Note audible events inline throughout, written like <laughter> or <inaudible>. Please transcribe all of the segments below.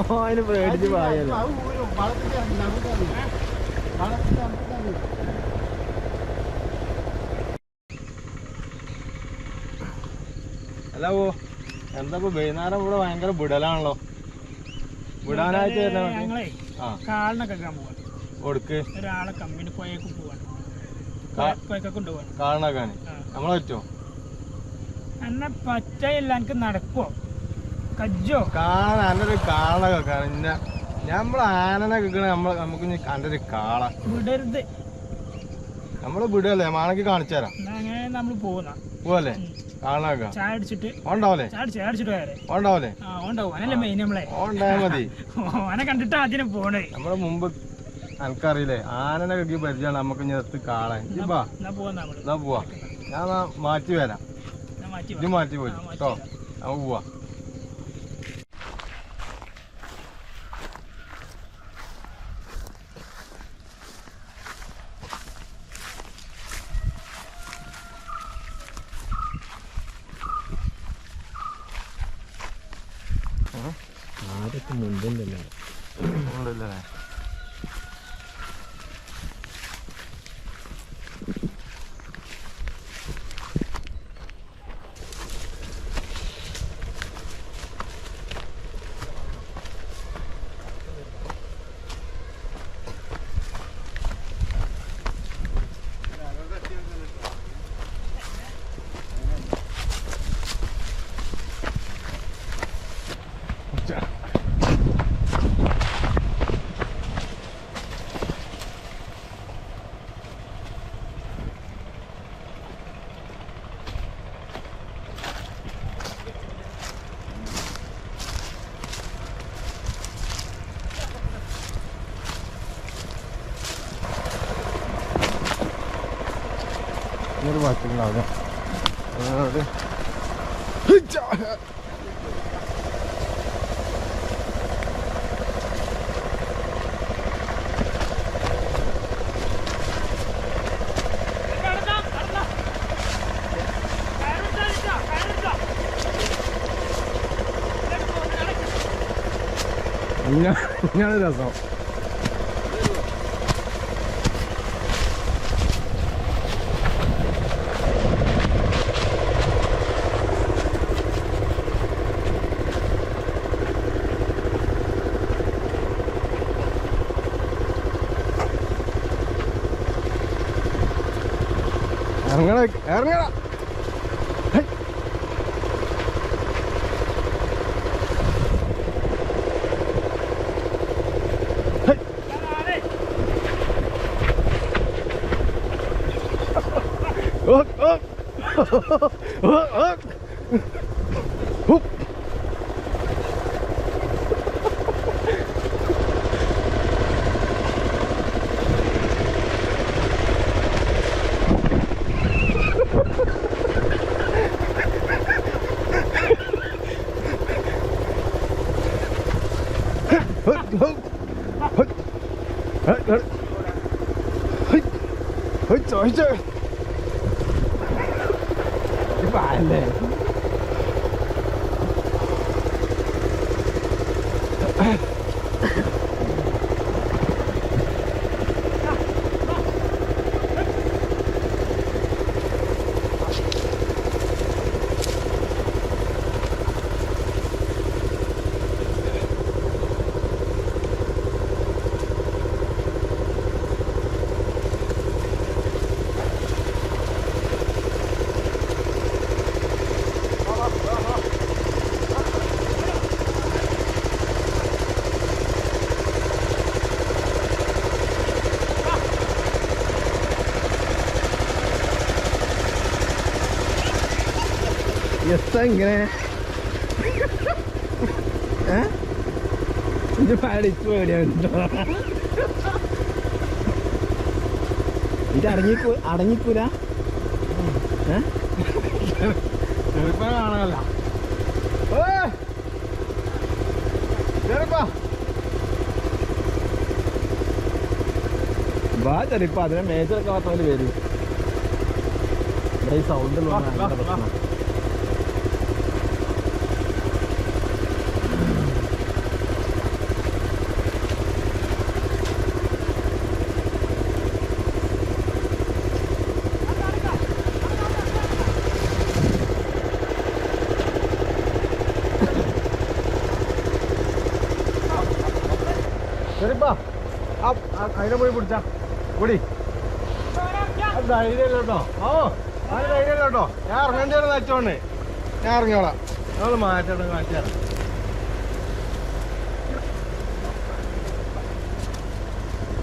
അതിന് പേടിച്ച് പായല്ലോ. എന്താ വൈകുന്നേരം ഇവിടെ ഭയങ്കര വിടലാണല്ലോ. വിടാനായിട്ട് ഞങ്ങളെ കാളിനൊക്കെ പോവാൻ ഒരാളെ നമ്മളെ പറ്റോ എന്നാ പച്ചയല്ല എനിക്ക് നടക്കുവോ? കജ്ജോ? കാള നല്ലൊരു കാളൊക്കെ കഴിഞ്ഞ നമ്മളെ ആനനെ കിക്കണ നമുക്ക് കണ്ടൊരു കാള. വിടരുത്. നമ്മൾ വിടല്ലേ? മാണക്ക് കാണിച്ചു തരാം. അങ്ങനെ നമ്മൾ പോവല്ലേ? ആ മെയിൻ നമ്മളെ. മതി. <laughs> ഓനെ കണ്ടിട്ട് എനിക്കറിയില്ലേ ആനനെ പരിചയമാണ് നമുക്ക് ഇനി അടുത്ത് എന്നാ പോവാ പോവാ. ഞാൻ മാറ്റി വരാം. ഞാൻ മാറ്റി ഇത് മാറ്റി പോയി കേട്ടോ നമുക്ക് പോവാ. ആരൊക്കെ മുണ്ടുണ്ടല്ലേ 車やなあれみんな、みんなだぞ。ഇറങ്ങണ ഇറങ്ങണ Oh, ഓ. ഓ ഓ. เฮ้ยเฮ้ยเฮ้ยเฮ้ยเฮ้ยเฮ้ยเฮ้ยเฮ้ยเฮ้ยเฮ้ยย എന്താ ഇങ്ങനെ ഇത് അടങ്ങി പേടിയാണ് ഇത് അടങ്ങിപ്പോ അടങ്ങിക്കൂല? കാണാനല്ല. വാ ചെറിയപ്പ അതിനെ മേജറൊക്കെ മാത്രമല്ല വരും. ഇവിടെ ഈ സൗണ്ട് ഉള്ള അതിനെ പോയി പിടിച്ചാ. കൂടി ധൈര്യമല്ല കേട്ടോ. ഓ അത് ധൈര്യമല്ല കേട്ടോ. ഞാൻ ഇറങ്ങേണ്ടി വരുന്ന വെച്ചോണ്ട്. ഞാൻ ഇറങ്ങിയോളാം. നമ്മൾ മാറ്റണം മാറ്റാം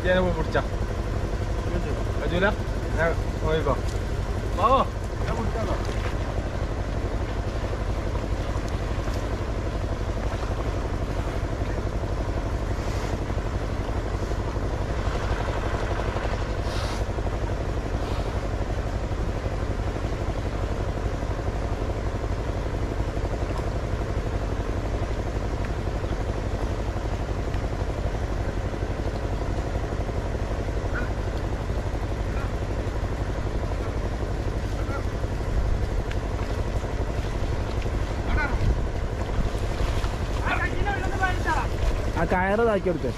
ഇതിനെ പോയി പിടിച്ചാ. പറ്റൂല ഞാൻ പോയിക്കോ. ഓ ഞാൻ പിടിച്ചാലോ ആ കയറ് ഇതാക്കി കൊടുത്തേ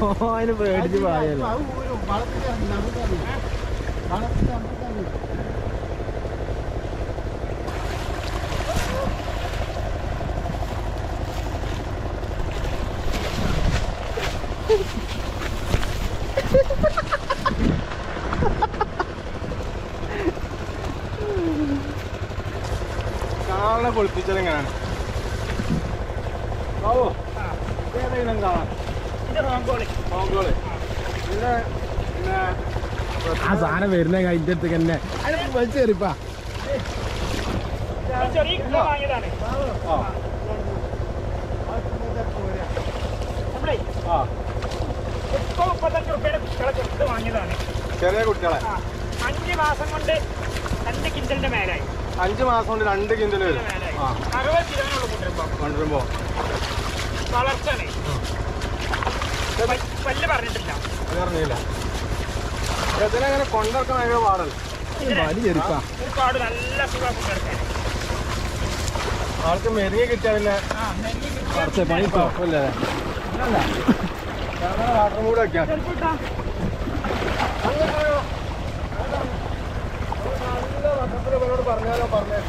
അതിന് പേടിച്ച് പായല്ലോ. കാണെ പൊളിപ്പിച്ചത് എങ്ങനെയാണ്? ഓ ഏതെങ്കിലും കാണാം നോക്കോളെ പിന്നെ പിന്നെ ആ സാധനം വരുന്ന അതിന്റെ അടുത്ത് തന്നെ. വലിച്ചേറിപ്പാ ചെറിയ കുട്ടികളെ. അഞ്ചു മാസം കൊണ്ട് രണ്ട് കിഞ്ചലിന്റെ മേലായി. അഞ്ച് മാസം കൊണ്ട് രണ്ട് കിഞ്ചൽ വരും. അറുപത് കിലോനുള്ള കൊണ്ടുവരുമ്പോ. കൊണ്ടുവരുമ്പോ പല്ല് പറഞ്ഞിട്ടില്ല അത് അറിഞ്ഞില്ല ഇതിനങ്ങനെ കൊണ്ടിറക്കാൻ ഭയങ്കര പാടല്ല ഒരുപാട് നല്ല ആൾക്ക് മെരുങ്ങി കിട്ടിയാൽ പിന്നെ കുറച്ച് പണി. കുഴപ്പമില്ലേ വാട്ടർ മൂട് വെക്കാം പറഞ്ഞാലോ പറഞ്ഞേ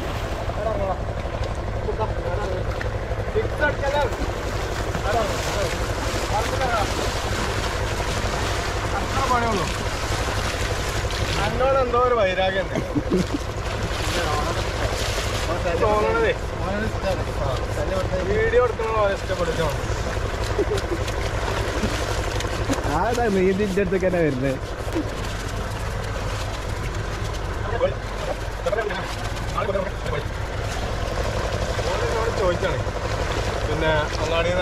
സിക്സ് അടിച്ചാലോ അത്ര പണിയുള്ളൂ വീഡിയോ ചോദിച്ചാണ് പിന്നെ അങ്ങാടിയിൽ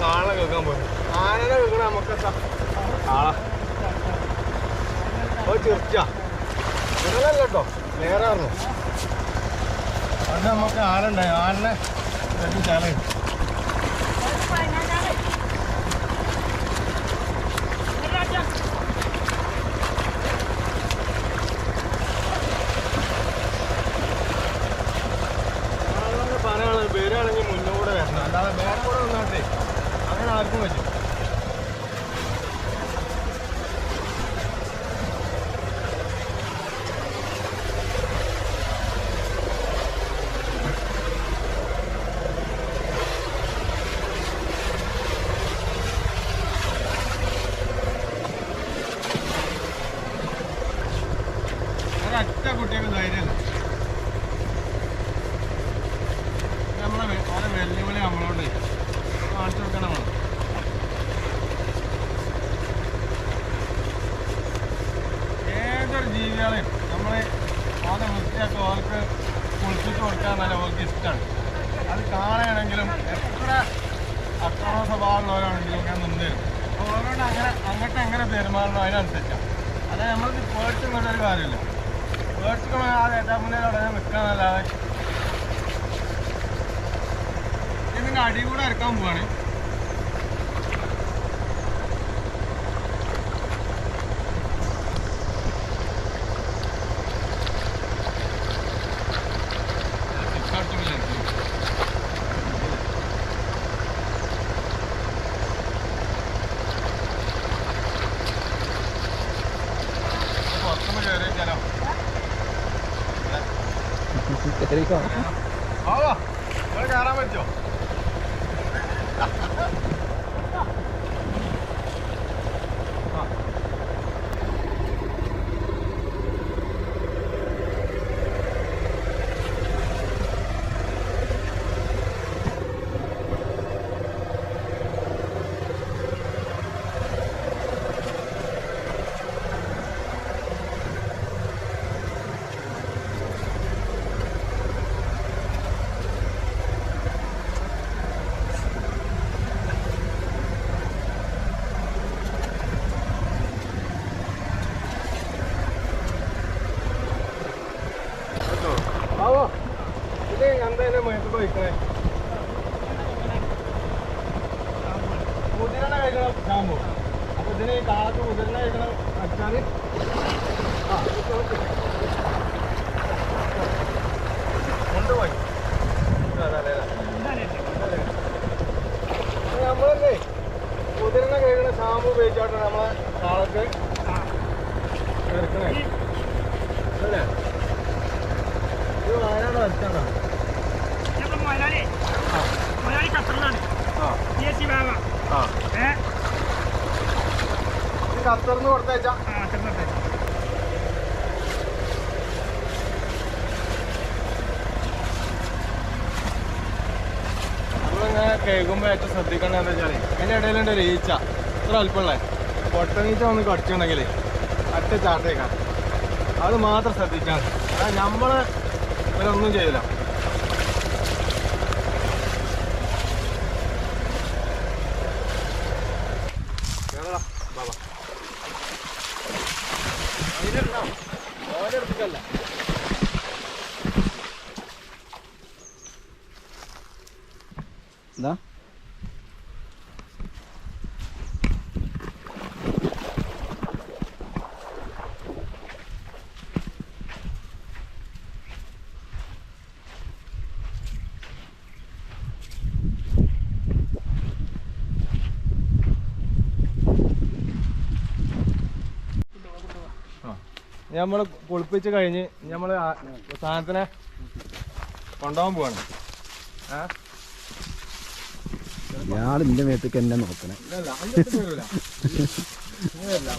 കാണാൻ കേൾക്കാൻ പോയി ആനനെ വീണ നമുക്കെത്താ കാള ഓ ചിർച്ച നിങ്ങളല്ല കേട്ടോ നേരെ ആയിരുന്നു അത് നമുക്ക് ആനുണ്ടായി ആനനെ രണ്ട് ചാലയുണ്ട് പേരാണെങ്കിൽ മുന്നോട്ട് വരണം അല്ലാതെ വേറെ കൂടെ വന്നാട്ടെ അങ്ങനെ ആർക്കും പറ്റും ഒരൊറ്റ കുട്ടികൾക്ക് ധൈര്യമില്ല നമ്മളെ വെ- ഓരോ വെല്ലുവിളി നമ്മളോട് കാണിച്ചു കൊടുക്കണം നമ്മൾ ഏതൊരു ജീവികളെയും നമ്മൾ ഓനെ വൃത്തിയാക്കി കുളിച്ചിട്ട് കൊടുക്കാൻ നല്ല അവർക്ക് ഇഷ്ടമാണ് അത് കാണുകയാണെങ്കിലും എത്ര അക്രമ സ്വഭാവമുള്ളവരാണെങ്കിലും ഞാൻ നിന്നേരും അപ്പോൾ ഓരോട് അങ്ങനെ അങ്ങോട്ട് എങ്ങനെ പെരുമാറണം അതിനനുസരിച്ചാണ് അതായത് നമ്മൾക്ക് പേടിച്ചും ഒരു കാര്യമില്ല. പേടിച്ചുകൊണ്ട് ആ ഏറ്റവും മുന്നേ ഉടനെ നിൽക്കാന്നല്ലാതെ അടി കൂടെ ഇറക്കാൻ പോവാണ്. കേറിക്കോ. ആവാ നിങ്ങൾ കയറാൻ പറ്റുമോ ആവോ ഇത് എന്തായാലും മേത്തോട്ട് വയ്ക്കണേ കുതിരണ കഴിക്കണം ഷാമ്പു അപ്പൊ ഇതിന് കാലത്ത് കുതിരണ കഴിക്കണം വെച്ചാൽ ആ. കൊണ്ടുപോയി. നമ്മളല്ലേ കുതിരണ കഴിക്കണ ഷാമ്പു ഉപയോഗിച്ചാണ് നമ്മളെ കാളത്ത് ചേർക്കണേ അല്ലേ? ഇത് വയനാട് വെച്ചാണോ മലയാളി മലയാളി ഖത്തറിലാണ്. ആ പി എസ് സി ബാബ ആ ഏ ഇത് ഖത്തറിന്ന് കൊടുത്തയച്ചാ ആ കൊടുത്തേച്ചാ. നമ്മളിങ്ങനെ കേൾക്കുമ്പോൾ ഏറ്റവും ശ്രദ്ധിക്കേണ്ടത് എന്താ വെച്ചാൽ അതിന്റെ ഇടയിലുണ്ട് ഒരു ഈച്ച ഇത്ര അല്പമുള്ള. പൊട്ടനീച്ച ഒന്ന് കടിച്ചിട്ടുണ്ടെങ്കിൽ അറ്റ ചാട്ടേക്കാം. അത് മാത്രം ശ്രദ്ധിച്ചാൽ നമ്മൾ അതാ നമ്മൾ ഇവരൊന്നും ചെയ്യില്ല നമ്മൾ കുളിപ്പിച്ച് കഴിഞ്ഞ് നമ്മൾ സാധനത്തിനെ കൊണ്ടുപോകാൻ പോവാണ്. ഞാൻ എന്റെ മേത്തേക്ക് എന്നെ നോക്കണേ. പിന്നെ വരില്ല.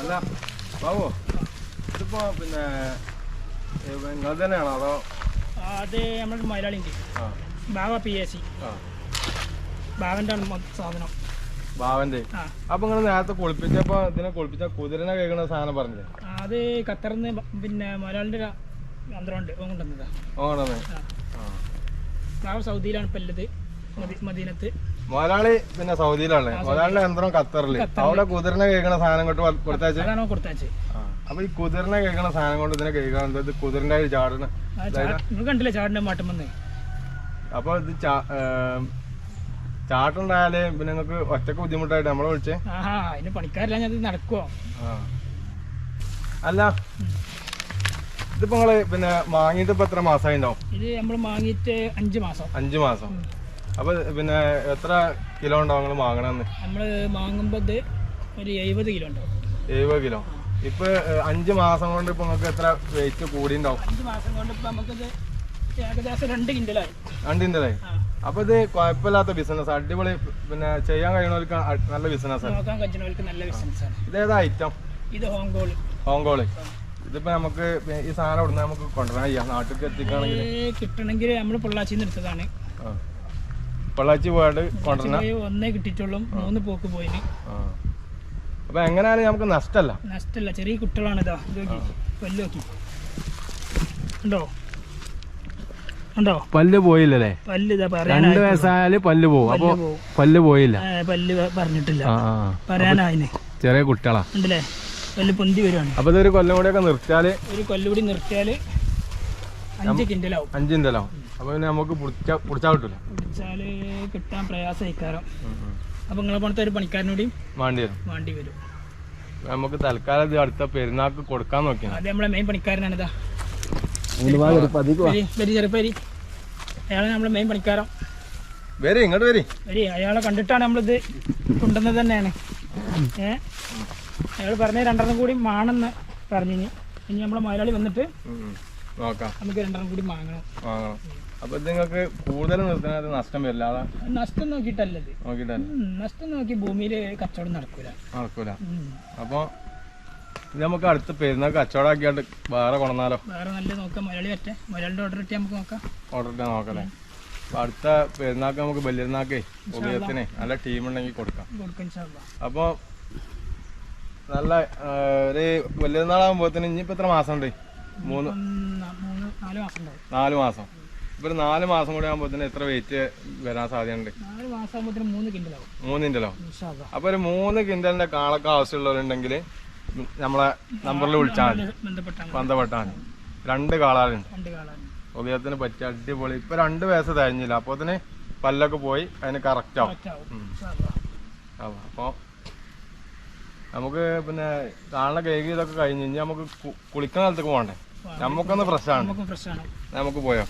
അല്ല ബാബു ഇതിപ്പോ പിന്നെ നിങ്ങൾ തന്നെയാണോ അതോ? P C. സാധനം. ബാവന്റെ അപ്പൊ നിങ്ങൾ നേരത്തെ കുളിപ്പിച്ചപ്പോ ഇതിനെ കുളിപ്പിച്ച കുതിരനെ കഴിക്കണ സാധനം പറഞ്ഞില്ലേ? അത് ഖത്തറിൽ പിന്നെ യന്ത്രമുണ്ട് കൊണ്ടുവന്നതാ. ഓണമേ സൗദിയിലാണ് ഇപ്പം ഉള്ളത് മദീനത്ത്. പിന്നെ സൗദിയിലാണ് മുതലാളിയുടെ യന്ത്രം ഖത്തറിൽ. അവിടെ കുതിരനെ കേൾക്കുന്ന സാധനം കൊണ്ട് കൊടുത്താച്ചു അതാണ് കൊടുത്തയച്ച് അപ്പൊ ഈ കുതിരനെ കഴിക്കണ സാധനം കൊണ്ട് ഇതിനെ ഇത് കുതിരന്റെ ഒരു നിങ്ങൾ കണ്ടില്ലേ ചാടിന്റെ മാട്ടം വന്ന്? അപ്പൊ ഇത് ചാട്ടുണ്ടായാലേ പിന്നെ നിങ്ങൾക്ക് ഒറ്റയ്ക്ക് ബുദ്ധിമുട്ടായിട്ട് നമ്മളെ വിളിച്ചേ? അതിന് പണിക്കാരില്ല ഞാൻ നടക്കുവോ. അല്ല ഇതിപ്പോ നിങ്ങൾ പിന്നെ വാങ്ങിയിട്ട് ഇപ്പൊ എത്ര മാസമായി ഉണ്ടാവും ഇത് നമ്മൾ വാങ്ങിയിട്ട് അഞ്ച് മാസം. അഞ്ചു മാസം. അപ്പൊ പിന്നെ എത്ര കിലോ ഉണ്ടാവും നിങ്ങൾ വാങ്ങണമെന്ന് നമ്മൾ വാങ്ങുമ്പോ ഒരു എഴുപത് കിലോ ഉണ്ടാവും. എഴുപത് കിലോ. ഇപ്പൊ അഞ്ച് മാസം കൊണ്ട് ഇപ്പൊ നമുക്ക് എത്ര വെയിറ്റ് കൂടിണ്ടാവും? അഞ്ച് മാസം കൊണ്ട് ഇപ്പൊ നമുക്കിത് ഏകദേശം രണ്ട് കിൻഡലായി. അപ്പൊ ഇത് കുഴപ്പമില്ലാത്ത ബിസിനസ് അടിപൊളി പിന്നെ ചെയ്യാൻ കഴിയുന്നവർക്ക് നല്ല ബിസിനസ് നോക്കാൻ കഴിയുന്നവർക്ക് നല്ല ബിസിനസ്സാണ് ഇതേതാ ഐറ്റം ഇത് ഹോങ്കോൾ ഹോങ്കോൾ ഇതിപ്പോ നമുക്ക് ഈ സാധനം ഇവിടുന്ന് നമുക്ക് കൊണ്ടുവരാൻ ചെയ്യാം നാട്ടിലേക്ക് എത്തിക്കുകയാണെങ്കിൽ കിട്ടണമെങ്കിൽ നമ്മൾ പൊള്ളാച്ചിന്ന് എടുത്തതാണ്. പൊള്ളാച്ചി പോയിട്ട് കൊണ്ടുവരണ പോയി ഒന്നേ കിട്ടിയിട്ടുള്ളൂ മൂന്ന് പോക്ക് പോയിന്. അപ്പൊ എങ്ങനെയാണ് നമുക്ക് നഷ്ടല്ല. നഷ്ടമല്ല ചെറിയ കുട്ടികളാണ് ഇതാ. ഇത് നോക്കി. ഉണ്ടോ? ഉണ്ടോ? പല്ല് പോയില്ലല്ലേ? പല്ല് രണ്ട് വയസ്സായാൽ പല്ല് പോവും. അപ്പൊ പല്ല് പോയില്ല. പല്ല് പറഞ്ഞിട്ടില്ല. പറയാനായിന്. ചെറിയ കുട്ടികളാ. ഉണ്ടല്ലേ? പല്ല് പൊന്തി വരുവാണ്. അപ്പൊ ഇതൊരു കൊല്ലം കൂടി ഒക്കെ നിർത്തിയാൽ ഒരു കൊല്ലം കൂടി നിർത്തിയാൽ അഞ്ച് കിൻഡലാവും. അഞ്ചിന്തല്ലോ അപ്പൊ പിന്നെ നമുക്ക് പുടിച്ചാ പുടിച്ചാ കിട്ടൂല. പിടിച്ചാൽ കിട്ടാൻ പ്രയാസം അപ്പൊ നിങ്ങളെ പോണത്തെ ഒരു പണിക്കാരനോടെയും വേണ്ടി വരും വേണ്ടി വരും നമുക്ക് തൽക്കാലം ഇത് അടുത്ത പെരുന്നാൾക്ക് കൊടുക്കാൻ നോക്കിയാ അതെ നമ്മളെ മെയിൻ പണിക്കാരനാണ് ഇതാ. വരി ചെറുപ്പരി അയാളെ നമ്മളെ മെയിൻ പണിക്കാരൻ. വരി ഇങ്ങോട്ട് വരി. വരി അയാളെ കണ്ടിട്ടാണ് നമ്മളിത് കൊണ്ടുവന്നത് തന്നെയാണ്. ഏഹ് അയാൾ പറഞ്ഞ രണ്ടെണ്ണം കൂടി മാണെന്ന് പറഞ്ഞു ഇനി നമ്മളെ മലയാളി വന്നിട്ട് നോക്കാം. നമുക്ക് രണ്ടെണ്ണം കൂടി വാങ്ങണം. വാങ്ങണം. അപ്പൊ നിങ്ങൾക്ക് കൂടുതൽ നിർത്തുന്നത് നഷ്ടം വരില്ല നഷ്ടം നോക്കിട്ടല്ലത് നോക്കിട്ടല്ല നഷ്ടം നോക്കി ഭൂമിയിൽ കച്ചവടം നടക്കൂല. നടക്കൂല. അപ്പൊ ഇത് നമുക്ക് അടുത്ത പെരുന്നാൾ കച്ചവടമാക്കിയാണ്ട് വേറെ കൊണ്ടുവന്നാലോ? വേറെ നല്ല നോക്കാം. മലയാളി പറ്റേ? മുതലാളിയുടെ ഓർഡർ ഇട്ടി നമുക്ക് നോക്കാം. ഓർഡർ ഇട്ടാ നോക്കല്ലേ അടുത്ത പെരുന്നാൾക്ക് നമുക്ക് ബലിയർന്നാക്കേ ഉപയോഗത്തിന് നല്ല ടീം ഉണ്ടെങ്കിൽ കൊടുക്കാം. അപ്പോൾ നല്ല ഒരു വലിയനാളാകുമ്പോഴത്തേന് ഇനിയിപ്പോൾ എത്ര മാസം ഉണ്ട് മൂന്ന് നാല് മാസം. ഉണ്ടാവും നാല് മാസം കൂടെ ആകുമ്പോഴത്തേന് എത്ര വെയിറ്റ് വരാൻ സാധ്യതയുണ്ട്? നാല് മാസം ആകുമ്പോഴത്തേനും മൂന്ന് കിൻഡലാവും. ഇൻഷാല്ലാ. അപ്പോൾ ഒരു മൂന്ന് കിൻഡലിന്റെ കാളൊക്കെ ആവശ്യമുള്ളവരുണ്ടെങ്കിൽ നമ്മളെ നമ്പറിൽ വിളിച്ചാൽ ബന്ധപ്പെട്ടാണ്. രണ്ട് കാളാലുണ്ട് ഉദയത്തിന് പറ്റിയ അടിപൊളി. ഇപ്പൊ രണ്ട് വയസ്സ് തഴഞ്ഞില്ല അപ്പൊ അതിന് പല്ലൊക്കെ പോയി അതിന് കറക്റ്റ് ആവും. അപ്പൊ. നമുക്ക് പിന്നെ കാണുന്ന കേക്ക് ഇതൊക്കെ കഴിഞ്ഞ് കഴിഞ്ഞാൽ നമുക്ക് കുളിക്കുന്ന സ്ഥലത്തേക്ക് പോകണ്ടേ? നമുക്കൊന്ന് ഫ്രഷ് ആണ്. നമുക്കും ഫ്രഷ് ആണ്. നമുക്ക് പോയോ?